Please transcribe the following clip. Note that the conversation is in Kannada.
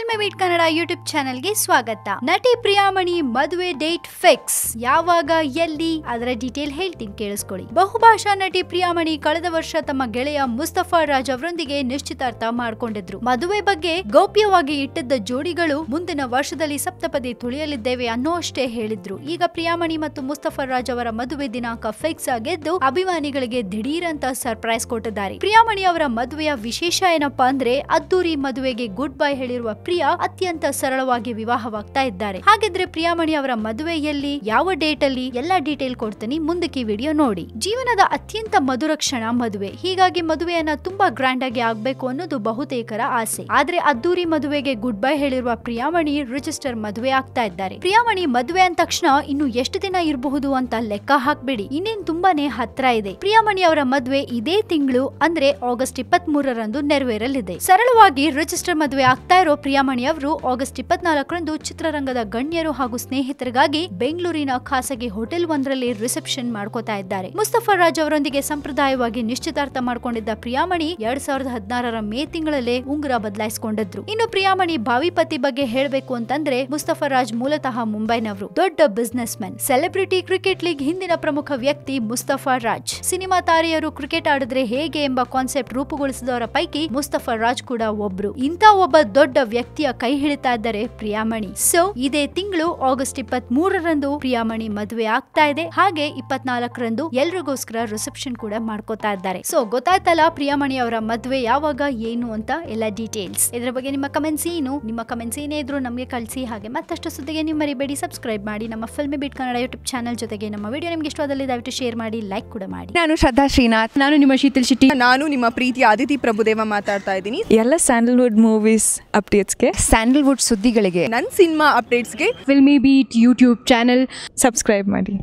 ಫಿಲ್ಮಿ ಬೀಟ್ ಕನ್ನಡ ಯೂಟ್ಯೂಬ್ ಚಾನೆಲ್ಗೆ ಸ್ವಾಗತ. ನಟಿ ಪ್ರಿಯಾಮಣಿ ಮದುವೆ ಡೇಟ್ ಫಿಕ್ಸ್ ಯಾವಾಗ, ಎಲ್ಲಿ, ಅದರ ಡೀಟೇಲ್ ಹೇಳ್ತೀನಿ, ಕೇಳಿಸ್ಕೊಳ್ಳಿ. ಬಹುಭಾಷಾ ನಟಿ ಪ್ರಿಯಾಮಣಿ ಕಳೆದ ವರ್ಷ ತಮ್ಮ ಗೆಳೆಯ ಮುಸ್ತಫಾ ರಾಜ್ ಅವರೊಂದಿಗೆ ನಿಶ್ಚಿತಾರ್ಥ ಮಾಡಿಕೊಂಡಿದ್ರು. ಮದುವೆ ಬಗ್ಗೆ ಗೌಪ್ಯವಾಗಿ ಇಟ್ಟಿದ್ದ ಜೋಡಿಗಳು ಮುಂದಿನ ವರ್ಷದಲ್ಲಿ ಸಪ್ತಪದಿ ತುಳಿಯಲಿದ್ದೇವೆ ಅನ್ನೋ ಅಷ್ಟೇ ಹೇಳಿದ್ರು. ಈಗ ಪ್ರಿಯಾಮಣಿ ಮತ್ತು ಮುಸ್ತಫಾ ರಾಜ್ ಅವರ ಮದುವೆ ದಿನಾಂಕ ಫಿಕ್ಸ್ ಆಗಿದ್ದು ಅಭಿಮಾನಿಗಳಿಗೆ ದಿಢೀರ್ ಅಂತ ಸರ್ಪ್ರೈಸ್ ಕೊಟ್ಟಿದ್ದಾರೆ. ಪ್ರಿಯಾಮಣಿ ಅವರ ಮದುವೆಯ ವಿಶೇಷ ಏನಪ್ಪಾ ಅಂದ್ರೆ ಅದ್ದೂರಿ ಮದುವೆಗೆ ಗುಡ್ ಬೈ ಹೇಳಿರುವ ಪ್ರಿಯಾ ಅತ್ಯಂತ ಸರಳವಾಗಿ ವಿವಾಹವಾಗ್ತಾ ಇದ್ದಾರೆ. ಹಾಗಿದ್ರೆ ಪ್ರಿಯಾಮಣಿ ಅವರ ಮದುವೆಯಲ್ಲಿ ಯಾವ ಡೇಟ್ ಅಲ್ಲಿ ಎಲ್ಲಾ ಡೀಟೇಲ್ ಕೊಡ್ತೀನಿ ಮುಂದಕ್ಕೆ ವಿಡಿಯೋ ನೋಡಿ. ಜೀವನದ ಅತ್ಯಂತ ಮಧುರ ಕ್ಷಣ ಮದುವೆ. ಹೀಗಾಗಿ ಮದುವೆಯನ್ನ ತುಂಬಾ ಗ್ರ್ಯಾಂಡ್ ಆಗಿ ಆಗ್ಬೇಕು ಅನ್ನೋದು ಬಹುತೇಕರ ಆಸೆ. ಆದ್ರೆ ಅದ್ದೂರಿ ಮದುವೆಗೆ ಗುಡ್ ಬೈ ಹೇಳಿರುವ ಪ್ರಿಯಾಮಣಿ ರಿಜಿಸ್ಟರ್ ಮದುವೆ ಆಗ್ತಾ ಇದ್ದಾರೆ. ಪ್ರಿಯಾಮಣಿ ಮದುವೆ ಅಂದ ತಕ್ಷಣ ಇನ್ನು ಎಷ್ಟು ದಿನ ಇರಬಹುದು ಅಂತ ಲೆಕ್ಕ ಹಾಕ್ಬೇಡಿ. ಇನ್ನೇನ್ ತುಂಬಾನೇ ಹತ್ರ ಇದೆ. ಪ್ರಿಯಾಮಣಿ ಅವರ ಮದುವೆ ಇದೇ ತಿಂಗಳು ಅಂದ್ರೆ ಆಗಸ್ಟ್ ಇಪ್ಪತ್ತ್ ಮೂರರಂದು ನೆರವೇರಲಿದೆ. ಸರಳವಾಗಿ ರಿಜಿಸ್ಟರ್ ಮದುವೆ ಆಗ್ತಾ ಇರೋ ಪ್ರಿಯಾಮಣಿ ಅವರು ಆಗಸ್ಟ್ ಇಪ್ಪತ್ನಾಲ್ಕರಂದು ಚಿತ್ರರಂಗದ ಗಣ್ಯರು ಹಾಗೂ ಸ್ನೇಹಿತರಿಗಾಗಿ ಬೆಂಗಳೂರಿನ ಖಾಸಗಿ ಹೋಟೆಲ್ ಒಂದರಲ್ಲಿ ರಿಸೆಪ್ಷನ್ ಮಾಡ್ಕೋತಾ ಇದ್ದಾರೆ. ಮುಸ್ತಫರ್ ರಾಜ್ ಅವರೊಂದಿಗೆ ಸಂಪ್ರದಾಯವಾಗಿ ನಿಶ್ಚಿತಾರ್ಥ ಮಾಡಿಕೊಂಡಿದ್ದ ಪ್ರಿಯಾಮಣಿ ಎರಡ್ ಸಾವಿರದ ಹದಿನಾರರ ಮೇ ತಿಂಗಳಲ್ಲೇ ಉಂಗುರ ಬದಲಾಯಿಸಿಕೊಂಡಿದ್ರು. ಇನ್ನು ಪ್ರಿಯಾಮಣಿ ಭಾವಿ ಪತಿ ಬಗ್ಗೆ ಹೇಳಬೇಕು ಅಂತಂದ್ರೆ ಮುಸ್ತಫಾ ರಾಜ್ ಮೂಲತಃ ಮುಂಬೈನವರು. ದೊಡ್ಡ business man celebrity cricket league ಹಿಂದಿನ ಪ್ರಮುಖ ವ್ಯಕ್ತಿ ಮುಸ್ತಫಾ ರಾಜ್. ಸಿನಿಮಾ ತಾರೆಯರು ಕ್ರಿಕೆಟ್ ಆಡಿದ್ರೆ ಹೇಗೆ ಎಂಬ ಕಾನ್ಸೆಪ್ಟ್ ರೂಪುಗೊಳಿಸಿದವರ ಪೈಕಿ ಮುಸ್ತಫಾ ರಾಜ್ ಕೂಡ ಒಬ್ರು. ಇಂಥ ಒಬ್ಬ ದೊಡ್ಡ ವ್ಯಕ್ತಿಯ ಕೈ ಹಿಡಿತಾ ಇದ್ದಾರೆ ಪ್ರಿಯಾಮಣಿ. ಸೊ ಇದೇ ತಿಂಗಳು ಆಗಸ್ಟ್ ಇಪ್ಪತ್ತ್ ಮೂರರಂದು ಪ್ರಿಯಾಮಣಿ ಮದುವೆ ಆಗ್ತಾ ಇದೆ. ಹಾಗೆ ಇಪ್ಪತ್ನಾಲ್ಕರಂದು ಎಲ್ರಿಗೋಸ್ಕರ ರಿಸೆಪ್ಷನ್ ಕೂಡ ಮಾಡ್ಕೋತಾ ಇದ್ದಾರೆ. ಸೊ ಗೊತ್ತಾಯ್ತಲ್ಲ ಪ್ರಿಯಾಮಣಿ ಅವರ ಮದುವೆ ಯಾವಾಗ ಏನು ಅಂತ ಎಲ್ಲ ಡೀಟೇಲ್ಸ್ ಇದ್ರ ಬಗ್ಗೆ ನಿಮ್ಮ ಕಮೆಂಟ್ಸ್ ಏನು? ನಿಮ್ಮ ಕಮೆಂಟ್ಸ್ ಏನೇ ಇದ್ರು ನಮಗೆ ಕಳಿಸಿ. ಹಾಗೆ ಮತ್ತಷ್ಟು ಸುದ್ದಿಗೆ ನೀವು ಮರಿಬೇಡಿ. ಸಬ್ಸ್ಕ್ರೈಬ್ ಮಾಡಿ ನಮ್ಮ Filmibeat Kannada YouTube channel ಜೊತೆಗೆ ನಮ್ಮ ವಿಡಿಯೋ ನಿಮ್ಗೆ ಇಷ್ಟವಾದಲ್ಲಿ ದಯವಿಟ್ಟು ಶೇರ್ ಮಾಡಿ ಲೈಕ್ ಕೂಡ ಮಾಡಿ. ನಾನು ಶ್ರದ್ಧಾ ಶ್ರೀನಾಥ್. ನಾನು ನಿಮ್ಮ ಶೀತಲ್ ಶೆಟ್ಟಿ. ನಾನು ನಿಮ್ಮ ಪ್ರೀತಿ ಅದಿತಿ ಪ್ರಭುದೇವ ಮಾತಾಡ್ತಾ ಇದ್ದೀನಿ. ಎಲ್ಲ ಸ್ಯಾಂಡಲ್ವುಡ್ ಮೂವೀಸ್ ಅಪ್ಡೇಟ್ಸ್ಗೆ ಸ್ಯಾಂಡಲ್ವುಡ್ ಸುದ್ದಿಗಳಿಗೆ. ನನ್ನ ಸಿನಿಮಾ ಅಪ್ಡೇಟ್ಸ್ಗೆ filmy beet YouTube channel subscribe ಮಾಡಿ.